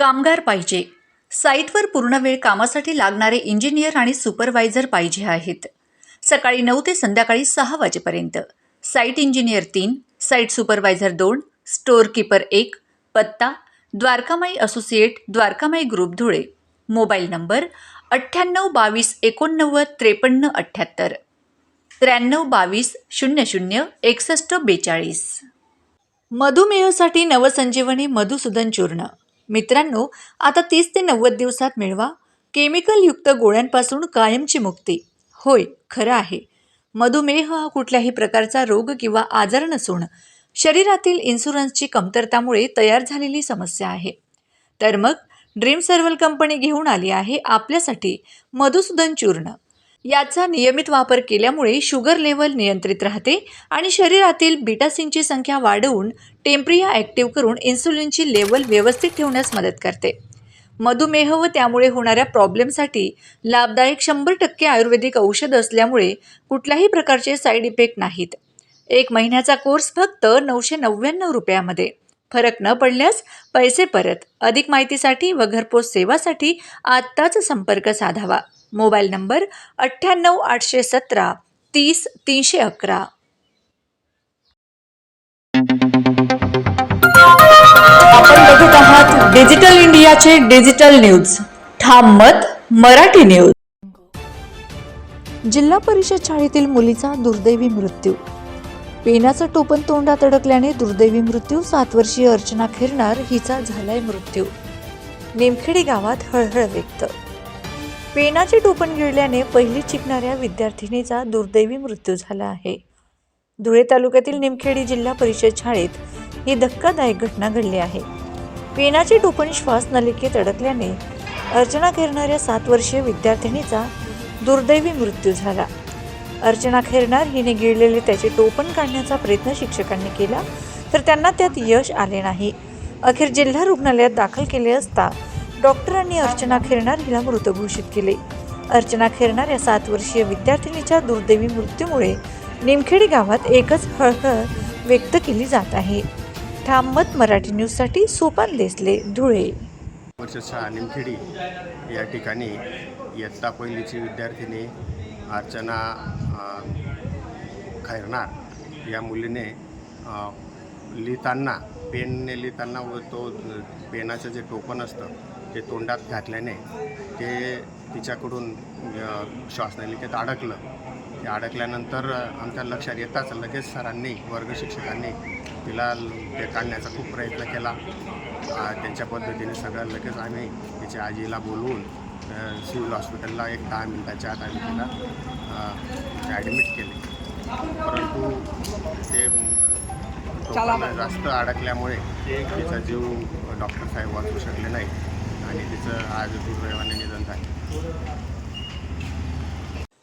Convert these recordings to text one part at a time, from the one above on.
कामगार पाहिजे. साईटवर पूर्ण वेळ कामासाठी लागणारे इंजिनियर आणि सुपरवायझर पाहिजे आहेत. सकाळी नऊ ते संध्याकाळी सहा वाजेपर्यंत. साईट इंजिनियर तीन साईट सुपरवायझर दोन स्टोअर कीपर एक पत्ता Dwarkamai associate Dwarkamai group Dhule. Mobile number अठ्ठ्याण्णव बावीस एकोणनव्वद त्रेपन्न अठ्ठ्याहत्तर. त्र्याण्णव बावीस शून्य शून्य एकसष्ट बेचाळीस. मधुमेहासाठी नवसंजीवनी मधुसूदन चूर्ण. मित्रांनो आता तीस ते नव्वद दिवसात मिळवा. केमिकलयुक्त गोळ्यांपासून कायमची मुक्ती. होय खरं आहे. मधुमेह हा कुठल्याही प्रकारचा रोग किंवा आजार नसून शरीरातील इन्शुरन्सची कमतरतामुळे तयार झालेली समस्या आहे. तर मग ड्रीम सर्वल कंपनी घेऊन आली आहे आपल्यासाठी मधुसूदन चूर्ण. याचा नियमित वापर केल्यामुळे शुगर लेवल नियंत्रित राहते आणि शरीरातील बिटासिनची संख्या वाढवून टेम्प्रिया ॲक्टिव्ह करून इन्सुलिनची लेवल व्यवस्थित ठेवण्यास मदत करते. मधुमेह व त्यामुळे होणाऱ्या प्रॉब्लेमसाठी लाभदायक शंभर टक्के आयुर्वेदिक औषध असल्यामुळे कुठल्याही प्रकारचे साईड इफेक्ट नाहीत. एक महिन्याचा कोर्स फक्त नऊशे नव्याण्णव रुपयामध्ये. फरक न पडल्यास पैसे परत. अधिक माहितीसाठी व घरपोच सेवासाठी आत्ताच संपर्क साधावा. मोबाईल नंबर अठ्ठ्याण्णव आठशे सतरा तीस तीनशे अकरा. आपण बघत आहात डिजिटल इंडियाचे डिजिटल न्यूज. ठाम मत मराठी न्यूज. जिल्हा परिषद शाळेतील मुलीचा दुर्दैवी मृत्यू. पेनाचं टोपण तोंडात अडकल्याने दुर्दैवी मृत्यू सात वर्षीय अर्चना खिरणार हिचा झालाय मृत्यू. निमखेडी गावात हळहळ व्यक्त. पेनाचे टोपण गिळल्याने पहिली शिकणाऱ्या विद्यार्थिनीचा दुर्दैवी मृत्यू झाला आहे. धुळे तालुक्यातील निमखेडी जिल्हा परिषद शाळेत ही धक्कादायक घटना घडली आहे. पेनाची टोपण श्वास नलिकेत अडकल्याने अर्चना खेरणाऱ्या सात वर्षीय विद्यार्थिनीचा दुर्दैवी मृत्यू झाला. अर्चना खेरणार हिने गिळलेले त्याचे टोपण काढण्याचा प्रयत्न शिक्षकांनी केला तर त्यांना त्यात यश आले नाही. अखेर जिल्हा रुग्णालयात दाखल केले असता डॉक्टरांनी अर्चना खेरणार हिला मृत घोषित केले. अर्चना खेरणार या सात वर्षीय विद्यार्थिनीच्या दुर्दैवी मृत्यूमुळे निमखेडी गावात एकच हळहळ व्यक्त केली जात आहे. ठाममत मराठी न्यूजसाठी सोपान देसले धुळे. वर्ष सहा निमखेडी या ठिकाणी इयत्ता पहिलीची विद्यार्थिनी अर्चना खैरनार या मुलीने लिहिताना पेनने लिहिताना व तो पेनाचं जे टोपण असतं ते तोंडात घातल्याने ते तिच्याकडून श्वासनलिकेत अडकलं. अडकल्यानंतर आमच्या लक्षात येताच लगेच सरांनी वर्ग शिक्षकांनी तिला ते काढण्याचा खूप प्रयत्न केला. त्यांच्या पद्धतीने सगळं लगेच आम्ही तिच्या आजीला बोलवून सिव्हिल हॉस्पिटलला एक दहा मिनिटाच्या आत आम्ही तिला ॲडमिट केले. परंतु ते जास्त अडकल्यामुळे तिचा जीव डॉक्टर साहेब वाचू शकले नाही आणि तिचं आज दुर्दैवाने निधन झालं.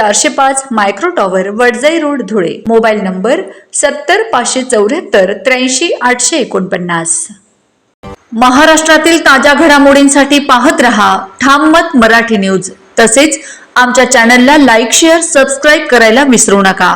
चारशे पाच micro tower Wadjai road Dhule. Mobile number सत्तर पाचशे चौऱ्याहत्तर त्र्याऐंशी आठशे एकोणपन्नास. महाराष्ट्रातील ताज्या घडामोडींसाठी पाहत रहा ठाम मत मराठी न्यूज. तसेच आमच्या चॅनलला लाईक शेअर सबस्क्राईब करायला विसरू नका.